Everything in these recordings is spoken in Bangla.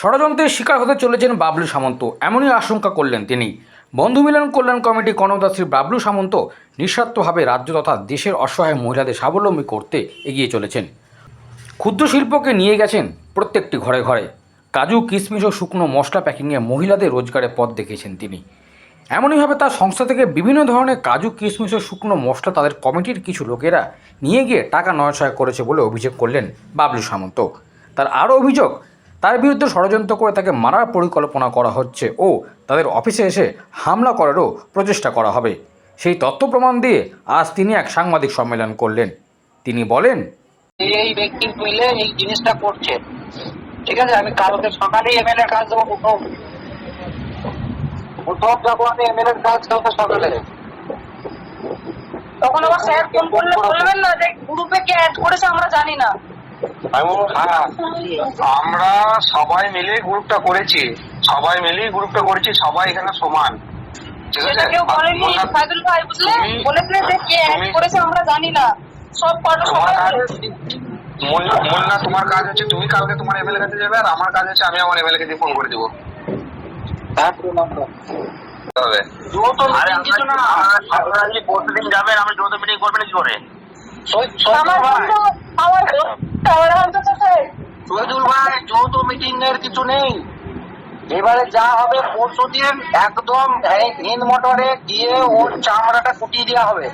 ষড়যন্ত্রের শিকার হতে চলেছেন বাবলু সামন্ত। এমনই আশঙ্কা করলেন তিনি। বন্ধু মিলন কল্যাণ কমিটি কর্ণদাসী বাবলু সামন্ত নিঃস্বার্থভাবে রাজ্য তথা দেশের অসহায় মহিলাদের স্বাবলম্বী করতে এগিয়ে চলেছেন। ক্ষুদ্র শিল্পকে নিয়ে গেছেন প্রত্যেকটি ঘরে ঘরে। কাজু, কিশমিশ ও শুকনো মশলা প্যাকিংয়ে মহিলাদের রোজগারের পথ দেখিয়েছেন তিনি। এমনইভাবে তার সংস্থা থেকে বিভিন্ন ধরনের কাজু, কিশমিশ ও শুকনো মশলা তাদের কমিটির কিছু লোকেরা নিয়ে গিয়ে টাকা নয়ছয় করেছে বলে অভিযোগ করলেন বাবলু সামন্ত। তার আরও অভিযোগ তার বিরুদ্ধে ষড়যন্ত্র করে তাকে মারার পরিকল্পনা করা হচ্ছে ও তাদের অফিসে এসে হামলা করারও প্রচেষ্টা করা হবে। সেই তথ্য প্রমাণ দিয়ে আজ তিনি এক সাংবাদিক সম্মেলন করলেন। তিনি বলেন, এই ব্যক্তি মিলে এই জিনিসটা করছে। ঠিক আছে, আমি কালকে সকালে এমএলএ কাজ দেবো উঠব যাব আমি এমএলএ কাজ কালকে সকালে। তখন আবার স্যার ফোন করলে বলবেন না যে গ্রুপে কে অ্যাড করেছে আমরা জানি না। হ্যাঁ আমরা সবাই মিলে গ্রুপটা করেছি। সবাই মিলে গ্রুপটা করেছি সবাই এখানে সমান। সেটা কেউ বলেনি সাইদুল ভাই বুঝলে? তুমি- যে কে অ্যাড করেছে আমরা জানি না। সব কটা সবাই মুন্না মুন্না, তোমার কাজ হচ্ছে তুমি কালকে তোমার এমএলএ কাছে যাবে আর আমার কাজ হচ্ছে আমি আমার এমএলএ কে দিয়ে ফোন করে দিব। হবে। আরে না। যদি প্রতিদিন যাবেন আপনি যৌথ মিটিং করবেন কি করে? আমার শহীদুল ভাই যৌথ মিটিং এর কিছু নেই। এবারে যা হবে পরশু দিন একদম হিন্দ মোটরে গিয়ে ওর চামড়াটা কুটিয়ে দেওয়া হবে।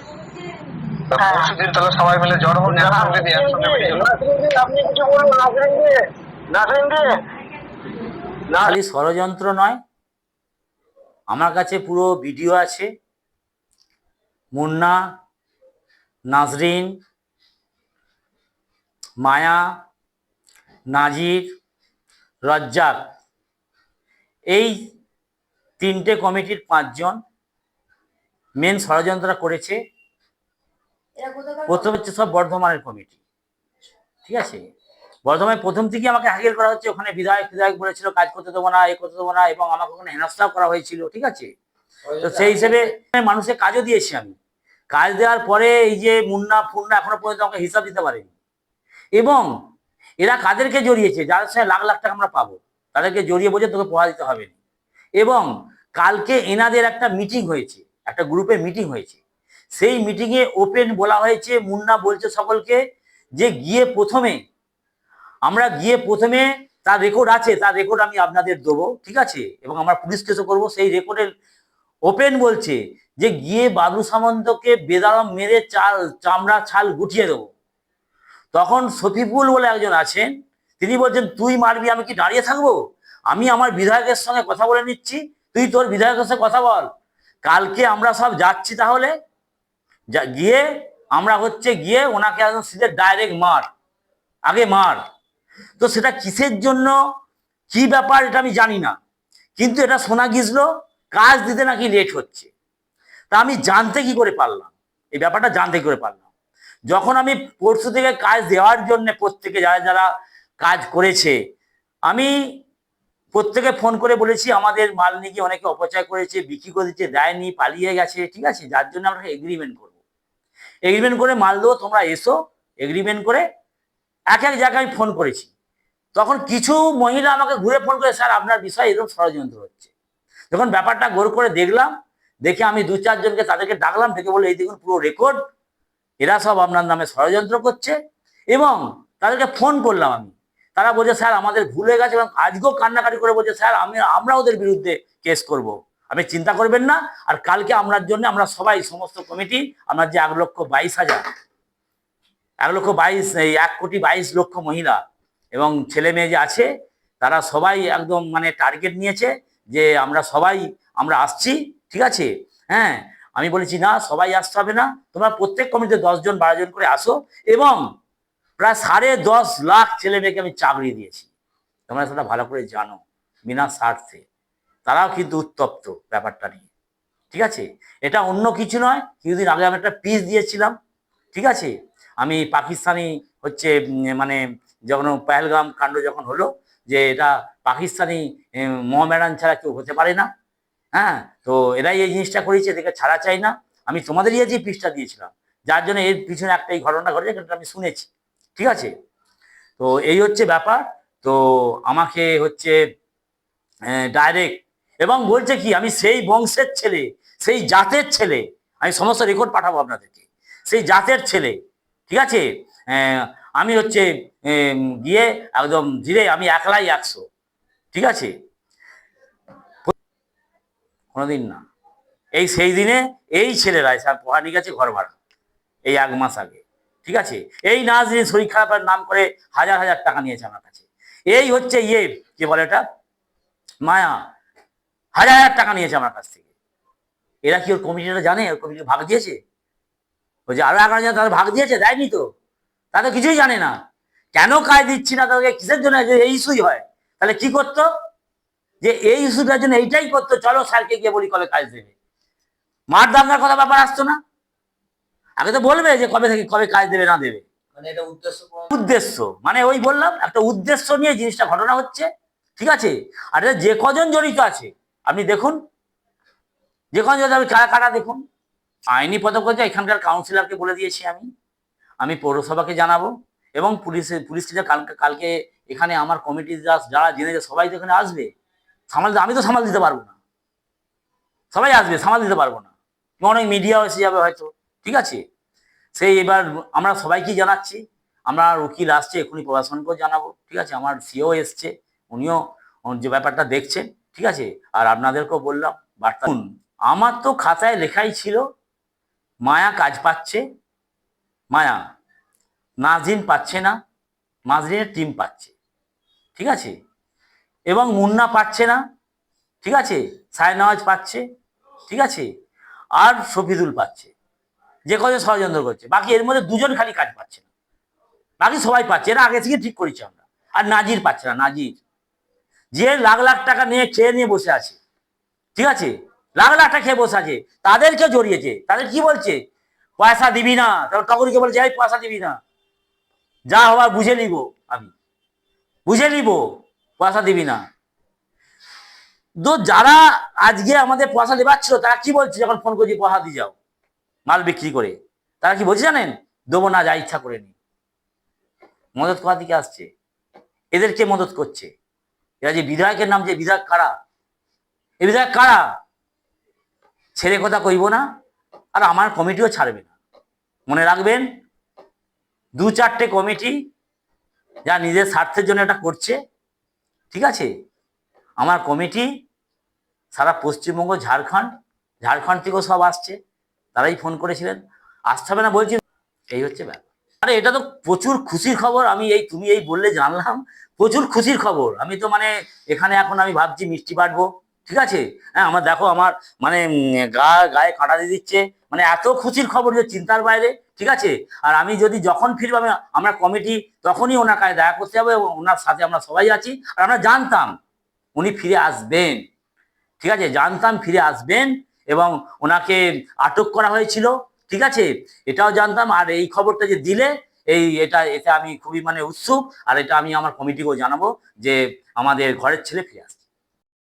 তাহলে সবাই মিলে জড় হন একসঙ্গে দিয়ে একসঙ্গে মিটিং আপনি কিছু বলুন নাসরিন দিয়ে নাসরিন দিয়ে খালি ষড়যন্ত্র নয় আমার কাছে পুরো ভিডিও আছে। মুন্না নাজরিন মায়া নাজির রজ্জাক। এই তিনটে কমিটির পাঁচজন মেন ষড়যন্ত্রটা করেছে। প্রথম হচ্ছে সব বর্ধমানের কমিটি। ঠিক আছে? বর্ধমানে প্রথম থেকে আমাকে হাগিল করা হচ্ছে। ওখানে বিধায়ক বিধায়ক বলেছিল কাজ করতে দেবো না এ করতে দেবো না এবং আমাকে ওখানে হেনস্থাও করা হয়েছিল। ঠিক আছে? তো সেই হিসেবে মানুষের কাজও দিয়েছি আমি। কাজ দেওয়ার পরে এই যে মুন্না ফুন্না এখনও পর্যন্ত আমাকে হিসাব দিতে পারেনি। এবং এরা কাদেরকে জড়িয়েছে? যাদের সঙ্গে লাখ লাখ টাকা আমরা পাবো। তাদেরকে জড়িয়ে বোঝে তোকে পড়া দিতে হবে। এবং কালকে এনাদের একটা মিটিং হয়েছে। একটা গ্রুপে মিটিং হয়েছে। সেই মিটিংয়ে ওপেন বলা হয়েছে, মুন্না বলছে সকলকে যে গিয়ে প্রথমে, আমরা গিয়ে প্রথমে তার রেকর্ড আছে, তার রেকর্ড আমি আপনাদের দেবো, ঠিক আছে? এবং আমরা পুলিশ কেসও করব। সেই রেকর্ডের ওপেন বলছে যে গিয়ে বাবু সামন্তকে বেদারাম মেরে চাল, চামড়া, ছাল গুটিয়ে দেবো। তখন শফিকুল বলে একজন আছেন, তিনি বলছেন, তুই মারবি, আমি কি দাঁড়িয়ে থাকব? আমি আমার বিধায়কের সঙ্গে কথা বলে নিচ্ছি, তুই তোর বিধায়কের সঙ্গে কথা বল। কালকে আমরা সব যাচ্ছি তাহলে গিয়ে আমরা হচ্ছে গিয়ে ওনাকে একদম সিধে ডাইরেক্ট মার, আগে মার। তো সেটা কিসের জন্য, কি ব্যাপার এটা আমি জানি না। কিন্তু এটা শোনা গিয়েছিল কাজ দিতে নাকি লেট হচ্ছে। তা আমি জানতে কি করে পারলাম? এই ব্যাপারটা জানতে কি করে পারলাম? যখন আমি পরশু থেকে কাজ দেওয়ার জন্য প্রত্যেকে যারা যারা কাজ করেছে, আমি প্রত্যেকে ফোন করে বলেছি, আমাদের মাল গিয়ে অনেকে অপচয় করেছে, বিক্রি করে দিচ্ছে, দেয়নি, পালিয়ে গেছে, ঠিক আছে? যার জন্য আমরা এগ্রিমেন্ট করব। এগ্রিমেন্ট করে মাল দেবো, তোমরা এসো এগ্রিমেন্ট করে এক এক জায়গায় আমি ফোন করেছি। তখন কিছু মহিলা আমাকে ঘুরে ফোন করে, স্যার, আপনার বিষয়ে এরকম ষড়যন্ত্র হচ্ছে। যখন ব্যাপারটা গোর করে দেখলাম, দেখে আমি দু চারজনকে তাদেরকে ডাকলাম, ডেকে বলে এই দেখুন, পুরো রেকর্ড এরা সব আপনার নামে ষড়যন্ত্র করছে এবং তাদেরকে ফোন করলাম আমি। তারা বলছে, স্যার, আমাদের ভুল হয়ে গেছে এবং আজকেও কান্নাকাটি করে বলছে, স্যার, আমি, আমরা ওদের বিরুদ্ধে কেস করব। আপনি চিন্তা করবেন না। আর কালকে আমরার জন্য আমরা সবাই, সমস্ত কমিটি, আমরা যে এক লক্ষ বাইশ হাজার, এক লক্ষ বাইশ, এই এক কোটি বাইশ লক্ষ মহিলা এবং ছেলে মেয়ে যে আছে, তারা সবাই একদম মানে টার্গেট নিয়েছে যে আমরা সবাই, আমরা আসছি, ঠিক আছে? হ্যাঁ আমি বলেছি, না, সবাই আসতে হবে না। তোমরা প্রত্যেক কমিটিতে দশজন বারো জন করে আসো এবং প্রায় সাড়ে দশ লাখ ছেলে মেয়েকে আমি চাকরি দিয়েছি। তোমরা সেটা ভালো করে জানো, বিনা স্বার্থে। তারাও কিন্তু উত্তপ্ত ব্যাপারটা নিয়ে। ঠিক আছে? এটা অন্য কিছু নয়। কিছুদিন আগে আমি একটা পিস দিয়েছিলাম। ঠিক আছে? আমি পাকিস্তানি হচ্ছে মানে যখন পহেলগাম কাণ্ড যখন হলো, যে এটা পাকিস্তানি মোহামেডান ছাড়া কেউ হতে পারে না। হ্যাঁ? তো এরাই এই জিনিসটা করেছে, এদেরকে ছাড়া চাই না। আমি তোমাদেরই যে পিসটা দিয়েছিলাম। যার জন্য এর পিছনে একটা এই ঘটনা ঘটেছে, সেটা আমি শুনেছি। ঠিক আছে? তো এই হচ্ছে ব্যাপার। তো আমাকে হচ্ছে ডাইরেক্ট এবং বলছে কি, আমি সেই বংশের ছেলে, সেই জাতের ছেলে, আমি সমস্ত রেকর্ড পাঠাবো আপনাদেরকে। সেই জাতের ছেলে, ঠিক আছে? আমি হচ্ছে গিয়ে একদম ধীরে আমি একলাই একশো। ঠিক আছে? কোনোদিন না। এই সেই দিনে এই ছেলেরা নিয়ে গেছে ঘর ভাড়া, এই এক মাস আগে। ঠিক আছে? এই নাচ দিয়ে শরীর খারাপের নাম করে হাজার হাজার টাকা নিয়েছে আমার কাছে। এই হচ্ছে ইয়ে কি বলে এটা মায়া। হাজার হাজার টাকা নিয়েছে আমার কাছ থেকে। এরা কি ওর কমিটিটা জানে? ওর কমিটি ভাগ দিয়েছে? ওই যে আরও এগারো জন তাদের ভাগ দিয়েছে? দেয়নি তো। তারা তো কিছুই জানে না। কেন কাজ দিচ্ছি না? তাদেরকে কিসের জন্য? এই ইস্যুই হয়। তাহলে কি করতো? যে এই ইস্যুটার জন্য এইটাই করতো চলো স্যারকে গিয়ে বলি কবে কাজ দেবে। মার দাঙ্গার কথা ব্যাপার আসতো না? আগে তো বলবে যে কবে থেকে কবে কাজ দেবে না দেবে। মানে এটা উদ্দেশ্য উদ্দেশ্য। মানে ওই বললাম একটা উদ্দেশ্য নিয়ে জিনিসটা ঘটনা হচ্ছে ঠিক আছে? আর এটা যে কজন জড়িত আছে আপনি দেখুন। যে কজন জড়িত আছে, কারা কারা দেখুন। আইনি পদক্ষেপ এখানকার কাউন্সিলরকে বলে দিয়েছি আমি। আমি পৌরসভাকে জানাব এবং পুলিশের পুলিশকে কালকে কালকে এখানে আমার কমিটি যারা জেনেছে সবাই তো এখানে আসবে। সামাল আমি তো সামাল দিতে পারব না। সবাই আসবে, সামাল দিতে পারব না। অনেক মিডিয়াও এসে যাবে হয়তো, ঠিক আছে? সেই এবার আমরা সবাইকে জানাচ্ছি, আমরা উকিল আসছে এখনই প্রশাসনকেও জানাব, ঠিক আছে? আমার সিও এসছে, উনিও যে ব্যাপারটা দেখছেন, ঠিক আছে? আর আপনাদেরকেও বললাম, বার্তা আমার তো খাতায় লেখাই ছিল, মায়া কাজ পাচ্ছে, মায়া। নাজরিন পাচ্ছে না, নাজরিনের টিম পাচ্ছে, ঠিক আছে? এবং মুন্না পাচ্ছে না, ঠিক আছে? সায়নওয়াজ পাচ্ছে, ঠিক আছে? আর শফিদুল পাচ্ছে। যে কজন ষড়যন্ত্র করছে। বাকি এর মধ্যে দুজন খালি কাজ পাচ্ছে না। বাকি সবাই পাচ্ছে। এরা আগে থেকে ঠিক করেছি আমরা। আর নাজির পাচ্ছে না, নাজির। যে লাখ লাখ টাকা নিয়ে খেয়ে নিয়ে বসে আছে, ঠিক আছে? লাখ লাখ টাকা খেয়ে বসে আছে। তাদেরকে জড়িয়েছে। তাদের কি বলছে? পয়সা দিবি না। তারপর তখনকে বলছে, এই পয়সা দিবি না। যা হওয়ার বুঝে নিব আমি। বুঝে নিব। পয়সা দিবি না। তো যারা আজকে আমাদের পয়সা দেবাচ্ছিল, তারা কি বলছে যখন ফোন করছি, পয়সা দিয়ে যাও, মাল বিক্রি করে। তারা কি বলছে জানেন? দেবো না, যা ইচ্ছা করে নি। মদত করা দিকে আসছে? এদেরকে মদত করছে? এরা যে বিধায়কের নাম, যে বিধায়ক কারা? এই বিধায়ক কারা? ছেড়ে কথা কইব না, আর আমার কমিটিও ছাড়বে না। মনে রাখবেন, দু চারটে কমিটি যা নিজের স্বার্থের জন্য এটা করছে ঠিক আছে? আমার কমিটি সারা পশ্চিমবঙ্গ, ঝাড়খণ্ড ঝাড়খণ্ড থেকেও সব আসছে। তারাই ফোন করেছিলেন। আসতে হবে না বলছি। এই হচ্ছে ব্যাপার। আরে, এটা তো প্রচুর খুশির খবর। আমি এই, তুমি এই বললে জানলাম। প্রচুর খুশির খবর। আমি তো মানে এখানে এখন আমি ভাবছি মিষ্টি বাটবো ঠিক আছে? হ্যাঁ আমার দেখো, আমার মানে গা, গায়ে কাঁটা দিয়ে দিচ্ছে। মানে এত খুশির খবর যে চিন্তার বাইরে। ঠিক আছে? আর আমি যদি যখন ফিরবো, আমি, আমরা কমিটি তখনই ওনার কাছে দেখা করতে যাব এবং ওনার সাথে আমরা সবাই আছি। আর আমরা জানতাম উনি ফিরে আসবেন। ঠিক আছে? জানতাম ফিরে আসবেন এবং ওনাকে আটক করা হয়েছিল। ঠিক আছে? এটাও জানতাম। আর এই খবরটা যে দিলে, এই, এটা এটা আমি খুবই মানে উৎসুক। আর এটা আমি আমার কমিটিকেও জানাব যে আমাদের ঘরের ছেলে ফিরে আসছে।